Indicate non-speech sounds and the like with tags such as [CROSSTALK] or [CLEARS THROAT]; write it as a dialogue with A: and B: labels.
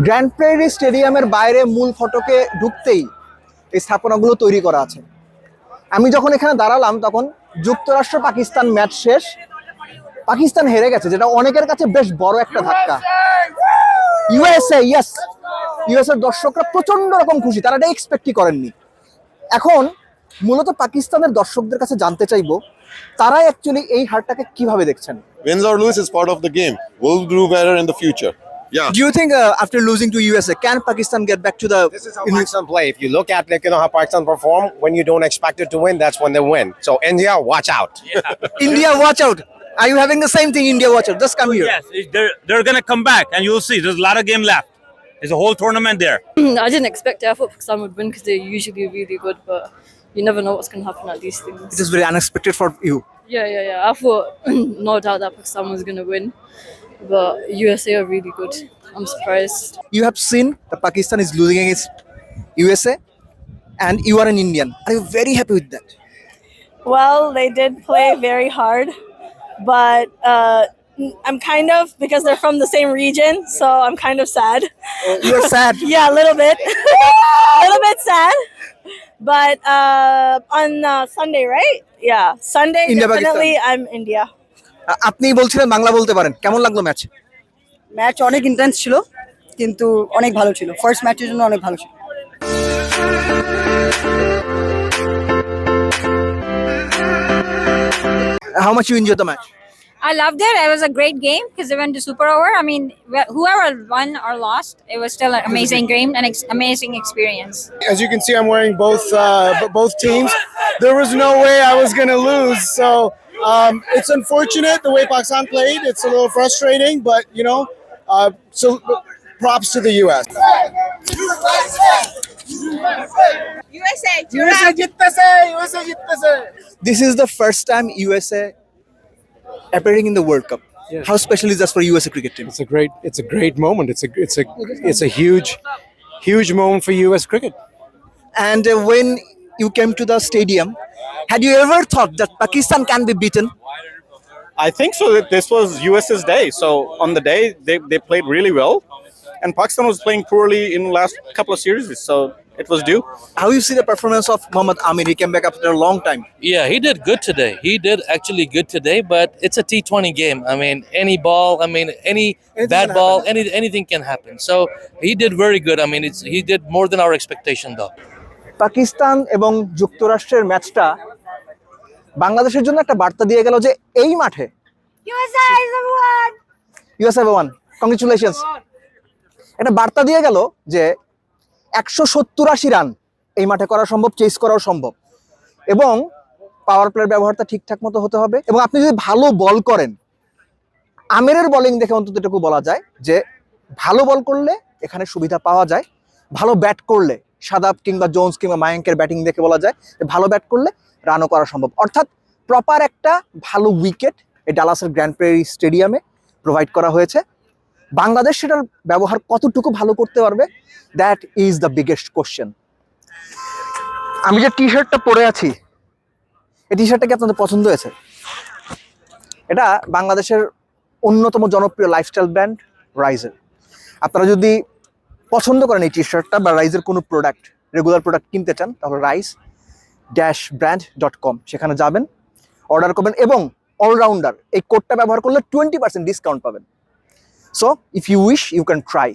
A: Grand prairie স্টেডিয়ামের বাইরে মূল ফটকে ঢুকতেই এই স্থাপনাগুলো তৈরি করা আছে। আমি যখন এখানে দাঁড়ালাম তখন যুক্তরাষ্ট্র পাকিস্তান ম্যাচ শেষ। পাকিস্তান হেরে গেছে, যেটা অনেকের কাছে বেশ বড় একটা ধাক্কা। ইউএসএ, ইয়েস, ইউএসএর দর্শকরা প্রচণ্ড রকম খুশি, তারা এটা এক্সপেক্টই করেননি। এখন মূলত পাকিস্তানের দর্শকদের কাছে জানতে চাইব তারা অ্যাকচুয়ালি এই হারটাকে কীভাবে দেখছেন?
B: Wins or lose is part of the game. We'll do. Yeah.
A: Do you think uh, after losing to USA, can Pakistan get back to the?
C: This is how Pakistan play. If you look at like you know how Pakistan perform when you don't expect it to win, that's when they win. So India, watch out. [LAUGHS]
A: India, watch out! Are you having the same thing? India, watch out! Just come here.
D: Yes, they're they're gonna come back, and you'll see. There's a lot of game left. There's a whole tournament there. [CLEARS THROAT]
E: I didn't expect it. I thought Pakistan would win because they're usually really good, but you never know what's going to happen at these things.
A: It is very unexpected for you.
E: Yeah, yeah, yeah. I thought [CLEARS THROAT] no doubt that Pakistan was going to win, but USA are really good. I'm surprised.
A: You have seen that Pakistan is losing against USA, and you are an Indian. Are you very happy with that?
F: Well, they did play very hard, but uh, I'm kind of because they're from the same region, so I'm kind of sad.
A: You are sad. [LAUGHS]
F: Yeah, a little bit, a [LAUGHS] little bit sad. But uh, on uh, Sunday, right? Yeah, Sunday
A: India,
F: definitely I'm India.
A: আ- আপনি বলছিলেন বাংলা বলতে পারেন কেমন লাগলো match
G: match অনেক intense ছিল কিন্তু অনেক ভালো ছিল ফার্স্ট ম্যাচের জন্য অনেক ভালো ছিল
A: how much you enjoy the match
H: I loved it. It was a great game because it went to super over. I mean, wh- whoever won or lost, it was still an amazing game and ex- amazing experience.
I: As you can see, I'm wearing both uh, b- both teams. There was no way I was going to lose, so um, it's unfortunate the way Pakistan played. It's a little frustrating, but you know, uh, so props to the U.S.
A: USA, USA, USA, USA, This is the first time USA appearing in the World Cup. How special is that for USA cricket team?
J: It's a great it's a great moment. It's a it's a it's a huge huge moment for US cricket.
A: And uh, when you came to the stadium, had you ever thought that Pakistan can be beaten?
K: I think so. That this was US's day. So on the day, they, they played really well, and Pakistan was playing poorly in the last couple of series. So it was due.
A: How you see the performance of Mohammad Amir? He came back after a long time.
L: Yeah, he did good today. He did actually good today, but it's a T20 game. I mean, any ball, I mean, any
A: Anything
L: bad
A: can
L: ball,
A: happen.
L: any anything can happen. So he did very good. I mean, it's he did more than our expectation though.
A: Pakistan এবং যুক্তরাষ্ট্রের ম্যাচটা বাংলাদেশের জন্য একটা বার্তা দিয়ে গেল যে এই মাঠে ইউএসএ ওয়ান কংগ্রেচুলেশনস একটা বার্তা দিয়ে গেল যে একশো সত্তর আশি রান এই মাঠে করা সম্ভব চেস করাও সম্ভব। এবং পাওয়ার প্লের ব্যবহারটা ঠিকঠাক মতো হতে হবে। এবং আপনি যদি ভালো বল করেন আমিরের বোলিং দেখে অন্তত এটুকু বলা যায় যে ভালো বল করলে এখানে সুবিধা পাওয়া যায় ভালো ব্যাট করলে সাদাব কিংবা জোন্স কিংবা মায়াঙ্কের ব্যাটিং দেখে বলা যায় ভালো ব্যাট করলে রানও করা সম্ভব। অর্থাৎ প্রপার একটা ভালো উইকেট এই ডালাসের গ্র্যান্ড প্রেরি স্টেডিয়ামে প্রোভাইড করা হয়েছে। বাংলাদেশ সেটার ব্যবহার কতটুকু ভালো করতে পারবে? That is the biggest question আমি যে টি শার্টটা পরে আছি, এই টি শার্টটা কি আপনাদের পছন্দ হয়েছে? এটা বাংলাদেশের অন্যতম জনপ্রিয় লাইফস্টাইল ব্র্যান্ড রাইজের আপনারা যদি পছন্দ করেন এই টি শার্টটা বা রাইজের কোনো প্রোডাক্ট রেগুলার প্রোডাক্ট কিনতে চান, তাহলে rice dash brand dot com সেখানে যাবেন অর্ডার করবেন এবং অলরাউন্ডার এই কোডটা ব্যবহার করলে টোয়েন্টি পার্সেন্ট ডিসকাউন্ট পাবেন। So if you wish you can try